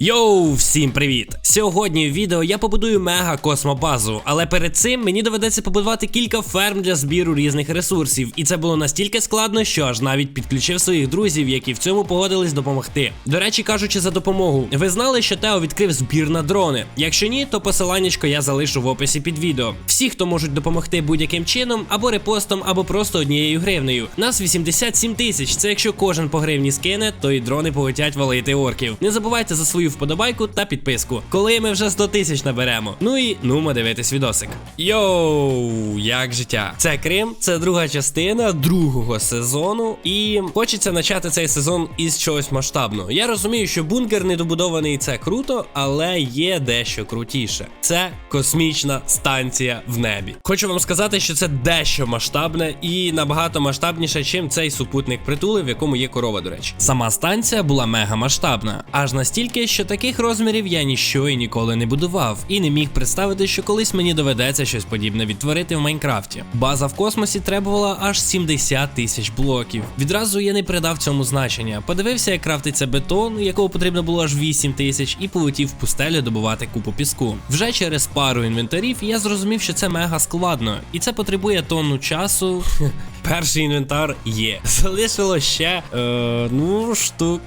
Йоу, всім привіт! Сьогодні в відео я побудую мега космобазу, але перед цим мені доведеться побудувати кілька ферм для збіру різних ресурсів, і це було настільки складно, що аж навіть підключив своїх друзів, які в цьому погодились допомогти. До речі, кажучи за допомогу, ви знали, що Тео відкрив збір на дрони. Якщо ні, то посиланнячко я залишу в описі під відео. Всі, хто можуть допомогти будь-яким чином, або репостом, або просто однією гривнею. Нас 87 тисяч. Це якщо кожен по гривні скине, то і дрони полетять валити орків. Не забувайте за свою вподобайку та підписку, коли ми вже 100 тисяч наберемо. Ну і нумо дивитись відосик. Йоу, як життя? Це Крим, це друга частина другого сезону. І хочеться почати цей сезон із чогось масштабного. Я розумію, що бункер недобудований це круто, але є дещо крутіше. Це космічна станція в небі. Хочу вам сказати, що це дещо масштабне і набагато масштабніше, чим цей супутник притули, в якому є корова, до речі. Сама станція була мега масштабна, аж настільки, що таких розмірів я ніщо і ніколи не будував, і не міг представити, що колись мені доведеться щось подібне відтворити в Майнкрафті. База в космосі требувала аж 70 тисяч блоків. Відразу я не придав цьому значення. Подивився, як крафтиться бетон, якого потрібно було аж 8 тисяч, і полетів в пустелю добувати купу піску. Вже через пару інвентарів я зрозумів, що це мега складно, і це потребує тонну часу. Перший інвентар є. Залишило ще е, ну штук.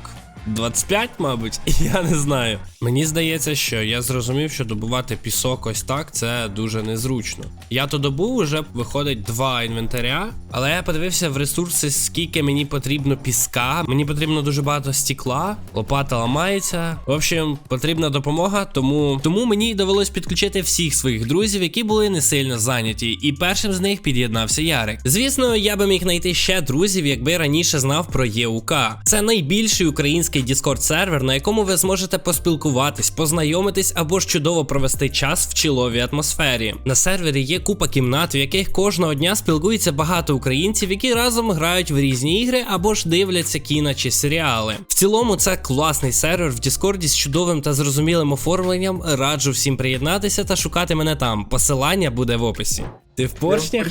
25, мабуть, я не знаю. Мені здається, що я зрозумів, що добувати пісок ось так це дуже незручно. Я то добув уже виходить два інвентаря, але я подивився в ресурси, скільки мені потрібно піска. Мені потрібно дуже багато стекла, лопата ламається. В общем, потрібна допомога, тому тому мені довелось підключити всіх своїх друзів, які були не сильно зайняті. І першим з них під'єднався Ярик. Звісно, я би міг знайти ще друзів, якби раніше знав про ЄУК. Це найбільший український Discord сервер, на якому ви зможете поспілкуватись, познайомитись або ж чудово провести час в чіловій атмосфері. На сервері є купа кімнат, в яких кожного дня спілкується багато українців, які разом грають в різні ігри або ж дивляться кіно чи серіали. В цілому, це класний сервер в Діскорді з чудовим та зрозумілим оформленням. Раджу всім приєднатися та шукати мене там. Посилання буде в описі. Ти в поршнях?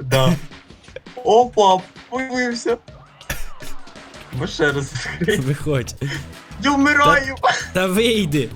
Да. Опа, появився. Бо ще раз. Виходь. Я вмираю! Та вийди.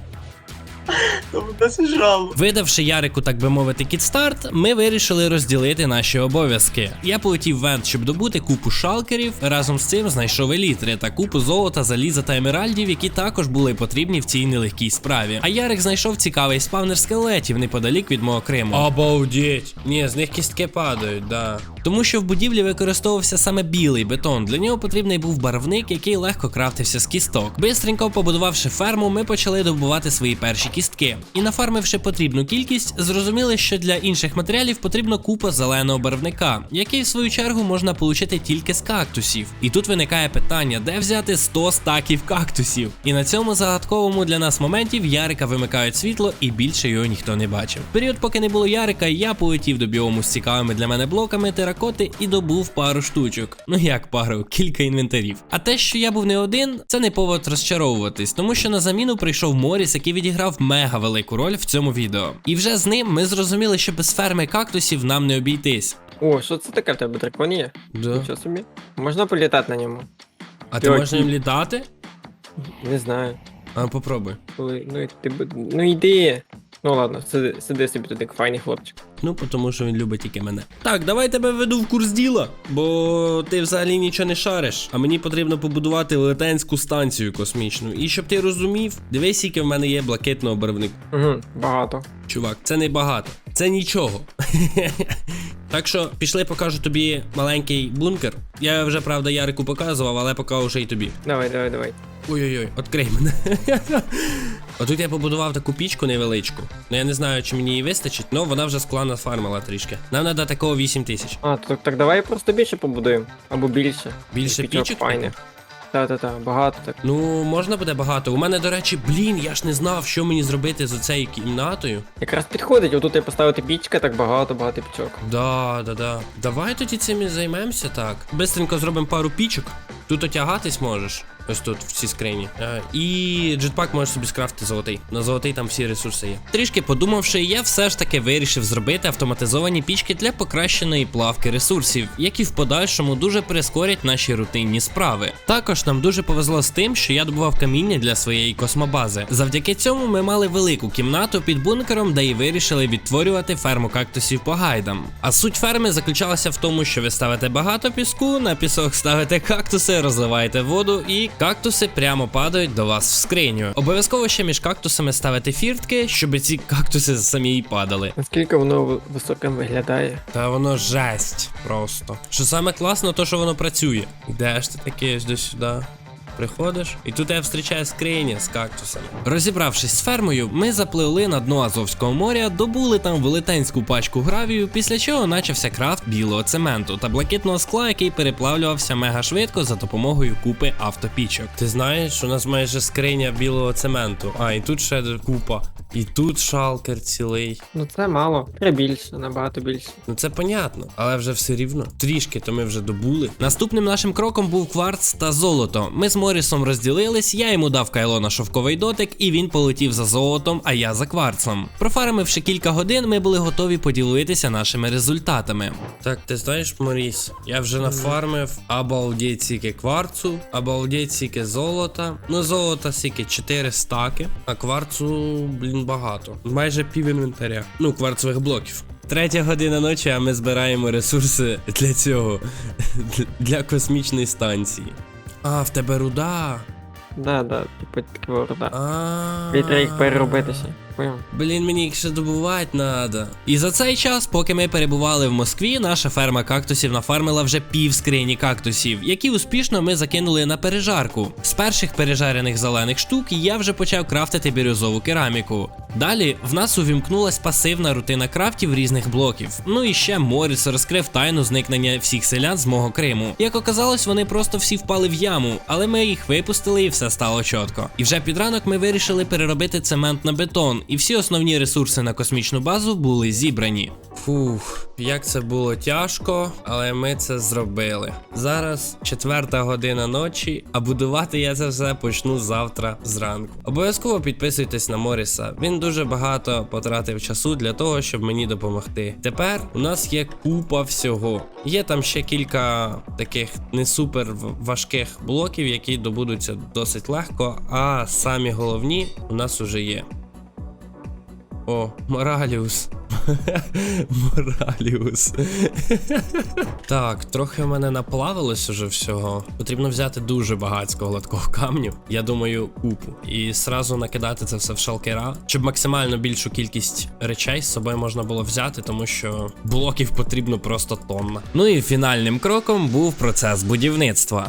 Зажрало. Видавши Ярику, так би мовити, кітстарт, ми вирішили розділити наші обов'язки. Я полетів в вент, щоб добути купу шалкерів. Разом з цим знайшов елітри та купу золота, заліза та емеральдів, які також були потрібні в цій нелегкій справі. А Ярик знайшов цікавий спавнер скелетів неподалік від мого Криму. Обалдеть! Ні, з них кістки падають, да. Тому що в будівлі використовувався саме білий бетон. Для нього потрібний був барвник, який легко крафтився з кісток. Бистренько побудувавши ферму, ми почали добувати свої перші кістки. І нафармивши потрібну кількість, зрозуміли, що для інших матеріалів потрібно купа зеленого барвника, який в свою чергу можна отримати тільки з кактусів. І тут виникає питання, де взяти 100 стаків кактусів. І на цьому загадковому для нас моменті в Ярика вимикають світло, і більше його ніхто не бачив. Період, поки не було Ярика, я полетів до біому з цікавими для мене блоками теракоти і добув пару штучок. Ну як пару, кілька інвентарів. А те, що я був не один, це не повод розчаровуватись, тому що на заміну прийшов Моріс, який відіграв мега велику роль в цьому відео. І вже з ним ми зрозуміли, що без ферми кактусів нам не обійтись. О, що це таке в тебе дракон є? Да. Нічого собі. Можна політати на ньому? А ти Йой, можеш ним літати? Не знаю. А попробуй. Коли. Ну, і ти б- ну йди. Ну ладно, сиди, сиди собі як файний хлопчик. Ну, тому що він любить тільки мене. Так, давай тебе введу в курс діла, бо ти взагалі нічого не шариш. А мені потрібно побудувати велетенську станцію космічну. І щоб ти розумів, дивись, скільки в мене є блакитного барвника. Угу, багато. Чувак, це не багато, це нічого. так що пішли, покажу тобі маленький бункер. Я вже правда Ярику показував, але покажу ще й тобі. Давай, давай, давай. Ой-ой-ой, відкрий мене. Отут я побудував таку пічку невеличку. Ну я не знаю, чи мені її вистачить, але вона вже склана фармила трішки. Нам треба такого 8 тисяч. А, так, так давай просто більше побудуємо. Або більше. Більше Пічок файних. Та-та-та, багато так. Ну, можна буде багато. У мене, до речі, блін, я ж не знав, що мені зробити з цією кімнатою. Якраз підходить, отут я поставити пічка, так багато, багато пічок. Да, да, да. Давай тоді цим і займемося так. Бистренько зробимо пару пічок. Тут отягатись можеш. Ось тут, в цій скрині. Е, і джетпак можеш собі скрафти золотий. На золотий там всі ресурси є. Трішки подумавши, я все ж таки вирішив зробити автоматизовані пічки для покращеної плавки ресурсів, які в подальшому дуже прискорять наші рутинні справи. Також нам дуже повезло з тим, що я добував каміння для своєї космобази. Завдяки цьому ми мали велику кімнату під бункером, де і вирішили відтворювати ферму кактусів по гайдам. А суть ферми заключалася в тому, що ви ставите багато піску, на пісок ставите кактуси, розливаєте воду, і кактуси прямо падають до вас в скриню. Обов'язково ще між кактусами ставити фіртки, щоб ці кактуси самі падали. Наскільки воно високим виглядає? Та воно жесть просто. Що саме класно, то що воно працює. Ідеш ти таке до сюди. Приходиш, і тут я встрічаю скрині з кактусами. Розібравшись з фермою, ми запливли на дно Азовського моря, добули там велетенську пачку гравію, після чого почався крафт білого цементу та блакитного скла, який переплавлювався мега швидко за допомогою купи автопічок. Ти знаєш, у нас майже скриня білого цементу. А, і тут ще купа. І тут шалкер цілий. Ну це мало. Треба більше, набагато більше. Ну це понятно, але вже все рівно. Трішки то ми вже добули. Наступним нашим кроком був кварц та золото. Ми з Морісом розділились, я йому дав кайло на шовковий дотик, і він полетів за золотом, а я за кварцем. Профаримивши кілька годин, ми були готові поділитися нашими результатами. Так, ти знаєш, Моріс, я вже нафармив обалдеть сіки кварцу, обалдеть сіки золота. Ну, золота сіки 4 стаки, а кварцу, блін, багато. Майже пів інвентаря. Ну, кварцевих блоків. Третя година ночі, а ми збираємо ресурси для цього. Для космічної станції. А, в тебе руда. Да, да, типу така руда. А. Треба їх переробитися. Поняв? Блін, мені їх ще добувати надо. І за цей час, поки ми перебували в Москві, наша ферма кактусів нафармила вже пів скрині кактусів, які успішно ми закинули на пережарку. З перших пережарених зелених штук я вже почав крафтити бірюзову кераміку. Далі в нас увімкнулась пасивна рутина крафтів різних блоків. Ну і ще Моріс розкрив тайну зникнення всіх селян з мого Криму. Як оказалось, вони просто всі впали в яму, але ми їх випустили і все стало чітко. І вже під ранок ми вирішили переробити цемент на бетон, і всі основні ресурси на космічну базу були зібрані. Фух, як це було тяжко, але ми це зробили. Зараз четверта година ночі, а будувати я це все почну завтра зранку. Обов'язково підписуйтесь на Моріса. Він дуже багато потратив часу для того, щоб мені допомогти. Тепер у нас є купа всього. Є там ще кілька таких не супер важких блоків, які добудуться досить легко. А самі головні у нас уже є. О, Мораліус. Мораліус. так, трохи в мене наплавилось уже всього. Потрібно взяти дуже багатського гладкого камню. Я думаю, купу. І сразу накидати це все в шалкера, щоб максимально більшу кількість речей з собою можна було взяти, тому що блоків потрібно просто тонна. Ну і фінальним кроком був процес будівництва.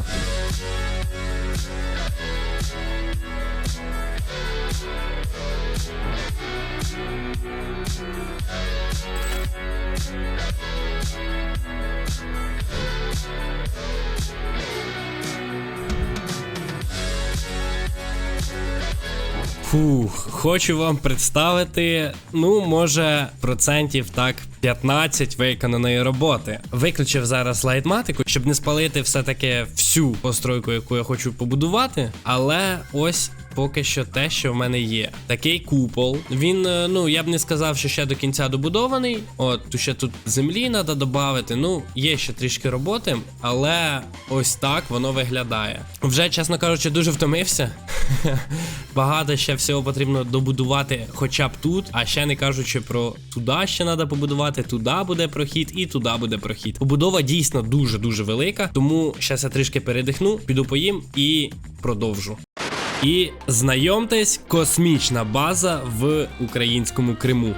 Фух, хочу вам представити, ну, може, процентів так 15 виконаної роботи. Виключив зараз лайтматику, щоб не спалити все-таки всю постройку, яку я хочу побудувати. Але ось поки що те, що в мене є. Такий купол. Він, е, ну, я б не сказав, що ще до кінця добудований. От, ще тут землі треба додати. Ну, є ще трішки роботи, але ось так воно виглядає. Вже, чесно кажучи, дуже втомився. Багато ще всього потрібно добудувати, хоча б тут, а ще не кажучи про туди ще треба побудувати, туди буде прохід і туди буде прохід. Побудова дійсно дуже-дуже велика, тому зараз я трішки передихну, піду поїм і продовжу. І знайомтесь, космічна база в українському Криму.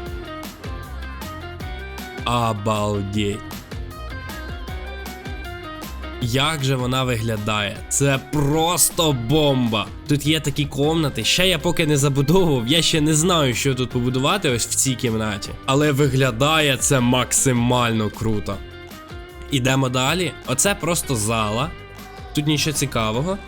Обалдеть. Як же вона виглядає? Це просто бомба. Тут є такі комнати. Ще я поки не забудовував, я ще не знаю, що тут побудувати ось в цій кімнаті. Але виглядає це максимально круто. Ідемо далі. Оце просто зала. Тут нічого цікавого.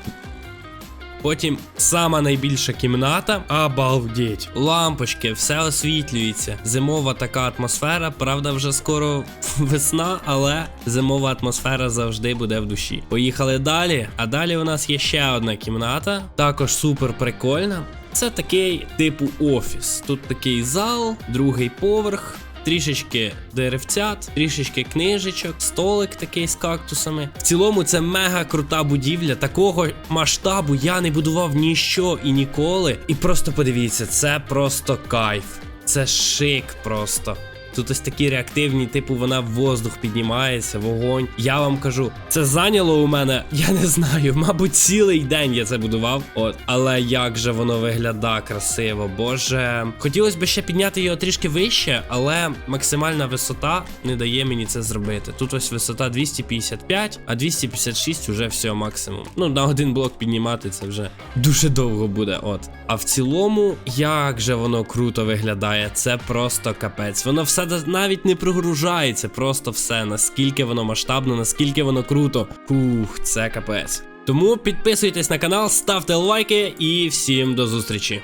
Потім сама найбільша кімната. Обалдеть. Лампочки, все освітлюється. Зимова така атмосфера. Правда, вже скоро весна, але зимова атмосфера завжди буде в душі. Поїхали далі. А далі у нас є ще одна кімната, також супер прикольна. Це такий типу офіс. Тут такий зал, другий поверх. Трішечки деревцят, трішечки книжечок, столик такий з кактусами. В цілому це мега крута будівля. Такого масштабу я не будував ніщо і ніколи. І просто подивіться, це просто кайф. Це шик просто. Тут ось такі реактивні, типу, вона в воздух піднімається, вогонь. Я вам кажу, це зайняло у мене, я не знаю, мабуть, цілий день я це будував. От, але як же воно виглядає красиво, боже. Хотілося б ще підняти його трішки вище, але максимальна висота не дає мені це зробити. Тут ось висота 255, а 256 уже все максимум. Ну, на один блок піднімати це вже дуже довго буде. От. А в цілому, як же воно круто виглядає, це просто капець. Воно все да- навіть не прогружається, просто все. Наскільки воно масштабно, наскільки воно круто. Фух, це капець. Тому підписуйтесь на канал, ставте лайки і всім до зустрічі.